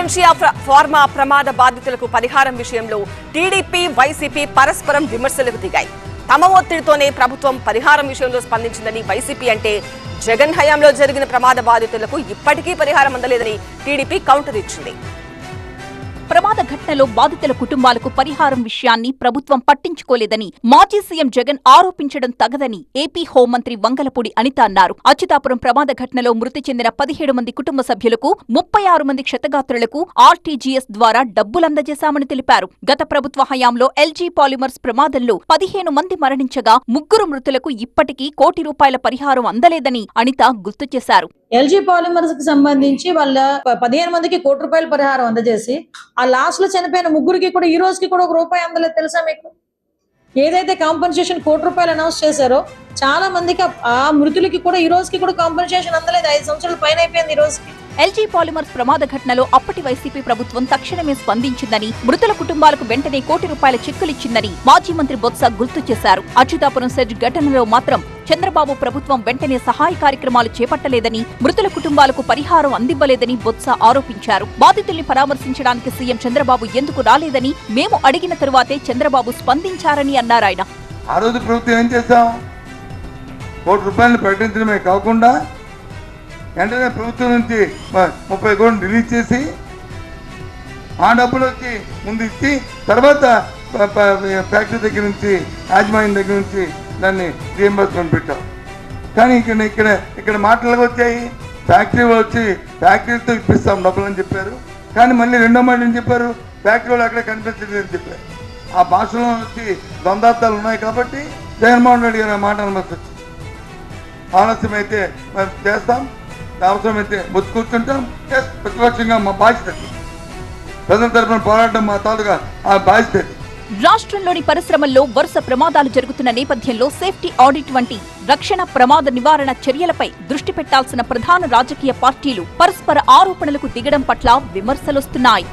Essentia pharma ప్రమాద బాధితులకు పరిహారం విషయంలో టీడీపీ వైసీపీ పరస్పరం విమర్శలకు దిగాయి. తమ ఒత్తిడితోనే ప్రభుత్వం పరిహారం విషయంలో స్పందించిందని వైసీపీ అంటే జగన్ హయాంలో జరిగిన ప్రమాద బాధితులకు ఇప్పటికీ పరిహారం అందలేదని టీడీపీ కౌంటర్ ఇచ్చింది. ప్రమాద ఘటనలో బాధితుల కుటుంబాలకు పరిహారం విషయాన్ని ప్రభుత్వం పట్టించుకోలేదని మాజీ సీఎం జగన్ ఆరోపించడం తగదని ఏపీ హోంమంత్రి వంగలపూడి అనిత అన్నారు. అచ్యుతాపురం ప్రమాద ఘటనలో మృతి చెందిన పదిహేడు మంది కుటుంబ సభ్యులకు ముప్పై ఆరు మంది క్షతగాత్రులకు ఆర్టీజీఎస్ ద్వారా డబ్బులందజేశామని తెలిపారు. గత ప్రభుత్వ హయాంలో ఎల్జీ పాలిమర్స్ ప్రమాదంలో పదిహేను మంది మరణించగా ముగ్గురు మృతులకు ఇప్పటికీ కోటి రూపాయల పరిహారం అందలేదని అనిత గుర్తు చేశారు. ఎల్జీ పాలిమర్స్కి సంబంధించి వాళ్ళ పదిహేను మందికి కోటి రూపాయల పరిహారం అందజేసి ఆ లాస్ట్లో చనిపోయిన ముగ్గురికి కూడా ఈ రోజుకి కూడా ఒక రూపాయి అందలేదు తెలుసా మీకు? ఏదైతే కాంపన్సేషన్ కోటి రూపాయలు అనౌన్స్ చేశారో చాలా మందికి ఆ- మృతులకి కూడా ఈ రోజుకి కూడా కాంపన్సేషన్ అందలేదు. ఐదు సంవత్సరాల పైన అయిపోయింది ఈ రోజుకి. ఎల్జీ పాలిమర్స్ ప్రమాద ఘటనలో అప్పటి వైసీపీ ప్రభుత్వం తక్షణమే స్పందించిందని మృతుల కుటుంబాలకు వెంటనే కోటి రూపాయల చెక్కులిచ్చిందని మాజీ మంత్రి బొత్స గుర్తు చేశారు. అచ్యుతాపురం సెజ్ ఘటనలో మాత్రం చంద్రబాబు ప్రభుత్వం వెంటనే సహాయ కార్యక్రమాలు చేపట్టలేదని మృతుల కుటుంబాలకు పరిహారం అందివ్వలేదని బొత్స ఆరోపించారు. బాధితుల్ని పరామర్శించడానికి సీఎం చంద్రబాబు ఎందుకు రాలేదని మేము అడిగిన తరువాతే చంద్రబాబు స్పందించారని అన్నారాయన ఆ రోజు ప్రభుత్వం ఏం కోటి రూపాయలు ప్రకటించడమే కాకుండా వెంటనే ప్రభుత్వం నుంచి ముప్పై కోట్లు రిలీజ్ చేసి ఆ డబ్బులు వచ్చి ముందు ఇచ్చి తర్వాత ఫ్యాక్టరీ దగ్గర నుంచి యాజమాన్యం దగ్గర నుంచి దాన్ని రీఎంబర్స్మెంట్ పెట్టాం. కానీ ఇక్కడ ఇక్కడ ఇక్కడ మాటలు వచ్చాయి. ఫ్యాక్టరీ వచ్చి ఫ్యాక్టరీతో ఇప్పిస్తాం డబ్బులు అని చెప్పారు. కానీ మళ్ళీ రెండో మాట ఏం చెప్పారు? ఫ్యాక్టరీ వాళ్ళు అక్కడ కనిపించలేదు అని చెప్పారు. ఆ భాషలో వచ్చి ద్వందార్థాలు ఉన్నాయి కాబట్టి జగన్మోహన్ రెడ్డి గారు ఆ మాట అనుమతి ఆలస్యం ఆలస్యమైతే మేము చేస్తాం. అవసరమైతే బొత్తు కూర్చుంటాం. ప్రతిపక్షంగా మా బాధ్యత ప్రజల తరపున పోరాటం మా తాలూకా ఆ బాధ్యత రాష్ట్రంలోని పరిశ్రమల్లో వరుస ప్రమాదాలు జరుగుతున్న నేపథ్యంలో సేఫ్టీ ఆడిట్ వంటి రక్షణ ప్రమాద నివారణ చర్యలపై దృష్టి పెట్టాల్సిన ప్రధాన రాజకీయ పార్టీలు పరస్పర ఆరోపణలకు దిగడం పట్ల విమర్శలొస్తున్నాయి.